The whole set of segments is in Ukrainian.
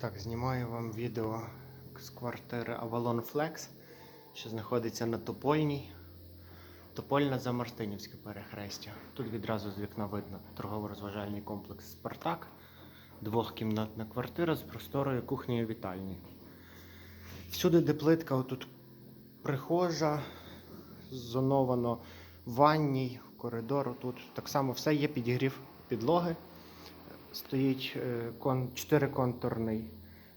Так, знімаю вам відео з квартири Avalon Flex, що знаходиться на Топольній. Топольна за Мартинівське перехрестя. Тут відразу з вікна видно торгово-розважальний комплекс Спартак. Двохкімнатна квартира з просторою кухнею вітальні. Всюди, де плитка, отут прихожа, зоновано ванній, коридор. Тут так само все є підігрів підлоги. Стоїть е, кон, чотириконтурний,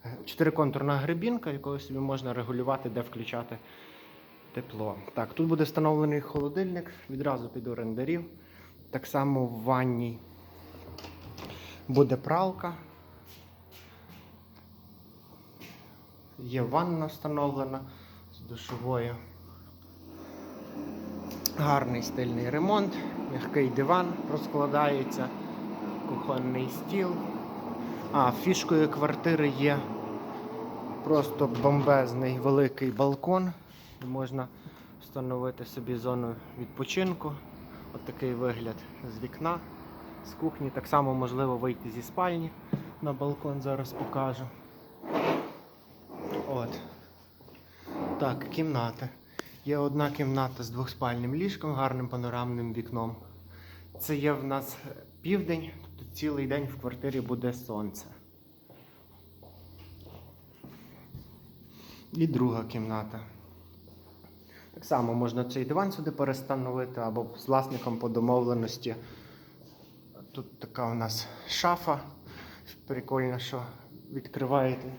е, чотириконтурна грибінка, якою собі можна регулювати, де включати тепло. Так, тут буде встановлений холодильник відразу під орендарів. Так само в ванній буде пралка. Є ванна встановлена з душовою. Гарний стильний ремонт, м'який диван розкладається, кухонний стіл. А, фішкою квартири є просто бомбезний великий балкон, можна встановити собі зону відпочинку. От такий вигляд з вікна, з кухні. Так само можливо вийти зі спальні на балкон, зараз покажу. От. Так, кімната. Є одна кімната з двохспальним ліжком, гарним панорамним вікном. Це є в нас південь, тобто цілий день в квартирі буде сонце. І друга кімната. Так само можна цей диван сюди перестановити або з власником по домовленості. Тут така у нас шафа. Прикольно, що відкриваєте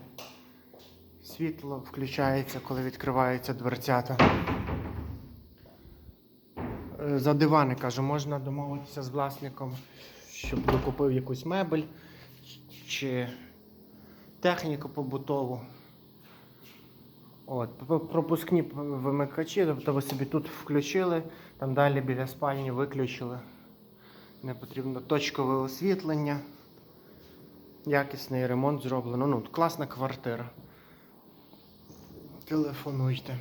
світло, включається, коли відкриваються дверцята. Е, За дивани кажу, можна домовитися з власником, щоб докупив якусь мебель чи техніку побутову. От, пропускні вимикачі, тобто ви собі тут включили, там далі біля спальні виключили. Не потрібно точкове освітлення. Якісний ремонт зроблено. Ну, класна квартира. Телефонуйте.